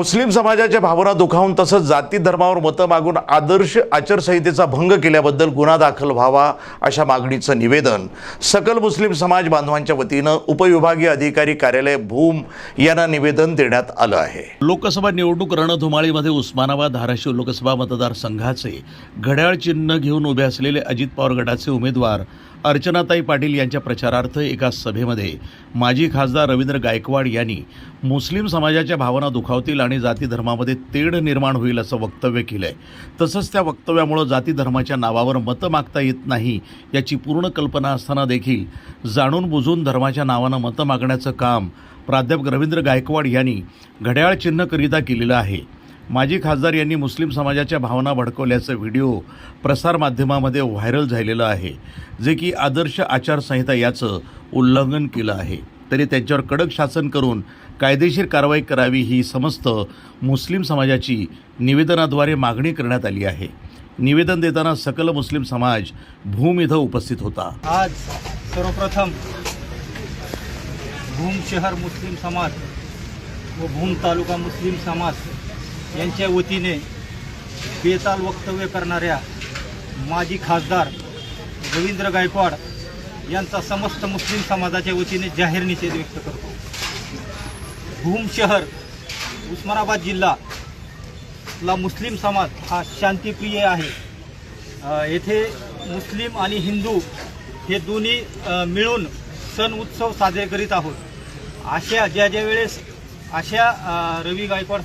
मुस्लिम समाजाच्या भावना दुखावून तसंच जाती धर्मावर मतं मागून आदर्श आचारसंहितेचा भंग केल्याबद्दल गुन्हा दाखल व्हावा अशा मागणीचं निवेदन सकल मुस्लिम समाज बांधवांच्या वतीनं उपविभागीय अधिकारी कार्यालय भूम यांना निवेदन देण्यात आलं आहे. लोकसभा निवडणूक रणधुमाळीमध्ये उस्मानाबाद धाराशिव लोकसभा मतदारसंघाचे घड्याळ चिन्ह घेऊन उभे असलेले अजित पवार गटाचे उमेदवार अर्चनाताई पाटील यांच्या प्रचारार्थ एका सभेमध्ये माजी खासदार रवींद्र गायकवाड यांनी मुस्लिम समाजाच्या भावना दुखावतील आणि जाती धर्मामध्ये तेढ निर्माण होईल असं वक्तव्य केलं आहे तसंच त्या वक्तव्यामुळं जाती धर्माच्या नावावर मतं मागता येत नाही याची पूर्ण कल्पना असताना देखील जाणून बुजून धर्माच्या नावानं मतं मागण्याचं काम प्राध्यापक रवींद्र गायकवाड यांनी घड्याळ चिन्हकरिता केलेलं आहे. माजी खासदार यांनी मुस्लिम समाजाच्या भावना भडकवल्याचं व्हिडिओ प्रसारमाध्यमामध्ये व्हायरल झालेलं आहे जे की आदर्श आचारसंहिता याचं उल्लंघन केलं आहे. तरी त्यांच्यावर कडक शासन करून कायदेशीर कारवाई करावी ही समस्त मुस्लिम समाजाची निवेदनाद्वारे मागणी करण्यात आली आहे. निवेदन देताना सकल मुस्लिम समाज भूम इथं उपस्थित होता. आज सर्वप्रथम भूम शहर मुस्लिम समाज व भूम तालुका मुस्लिम समाज यांच्या वतीने बेताल वक्तव्य करणाऱ्या माजी खासदार रवींद्र गायकवाड यांचा समस्त मुस्लिम समाजाच्या वतीने जाहीर निषेध व्यक्त करतो. भूम शहर उस्मानाबाद जिल्हा ला मुस्लिम समाज हा शांतिप्रिय आहे. येथे मुस्लिम आणि हिंदू हे दोन्ही मिळून सण उत्सव साजरे करीत आहोत. अशा ज्या ज्या वेळेस अशा रवी गायकवाड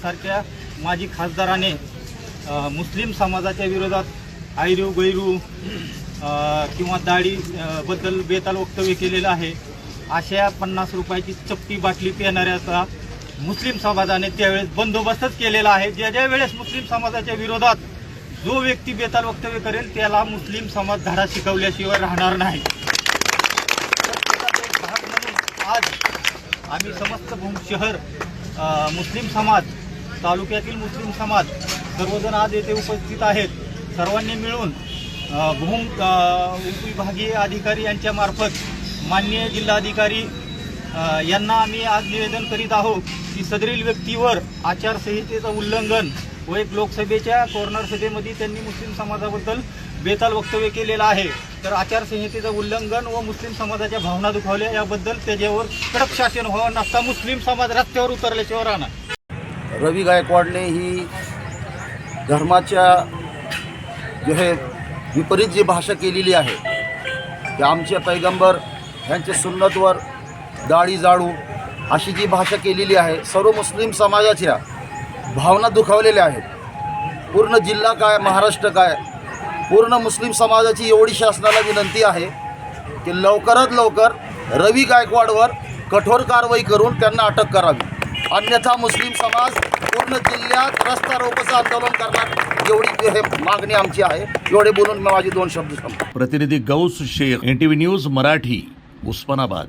माजी खासदाराने मुस्लिम समाजाच्या विरोधात आयरू गैरू किंवा दाढी बद्दल बेताल वक्तव्य केलेलं आहे. अशा पन्नास रुपयाची चपटी बाटली पिणाऱ्याचा मुस्लिम समाजाने त्यावेळेस बंदोबस्तच केलेला आहे. ज्या ज्या वेळेस मुस्लिम समाजाच्या विरोधात जो व्यक्ती बेताल वक्तव्य करेल त्याला मुस्लिम समाज धडा शिकवल्याशिवाय राहणार नाही. आज आम्ही समस्त भूम शहर मुस्लिम समाज तालुक्यातील मुस्लिम समाज सर्वजण आज येथे उपस्थित आहेत. सर्वांनी मिळून भूम उपविभागीय अधिकारी यांच्या मार्फत माननीय जिल्हाधिकारी यांना आम्ही आज निवेदन करीत आहोत की सदरील व्यक्तीवर आचारसंहितेचं उल्लंघन व एक लोकसभेच्या कॉर्नर सभेमध्ये त्यांनी मुस्लिम समाजाबद्दल बेताल वक्तव्य केलेलं आहे. तर आचारसंहितेचं उल्लंघन व मुस्लिम समाजाच्या भावना दुखावल्या याबद्दल त्याच्यावर कडक शासन व्हावं नसता मुस्लिम समाज रस्त्यावर उतरल्याशिवाय राहणार. रवी गायकवाडने ही धर्माच्या जे हे विपरीत जी भाषा केलेली आहे की आमचे पैगंबर यांचे सुन्नतवर दाढी जाळू अशी जी भाषा केलेली आहे सर्व मुस्लिम समाजाच्या भावना दुखावलेल्या आहेत. पूर्ण जिल्हा काय महाराष्ट्र काय पूर्ण मुस्लिम समाजाची एवढी शासनाला विनंती आहे की लवकरात लवकर रवी गायकवाडवर कठोर कारवाई करून त्यांना अटक करावी. अन्यथा मुस्लिम समाज पूर्ण जिल्ह्यात रस्ता रोकोचं आंदोलन करणार. एवढी हे मागणी आमची आहे. एवढे बोलून माझे दोन शब्द प्रतिनिधी Gaus Shaikh N T V news Marathi Osmanabad.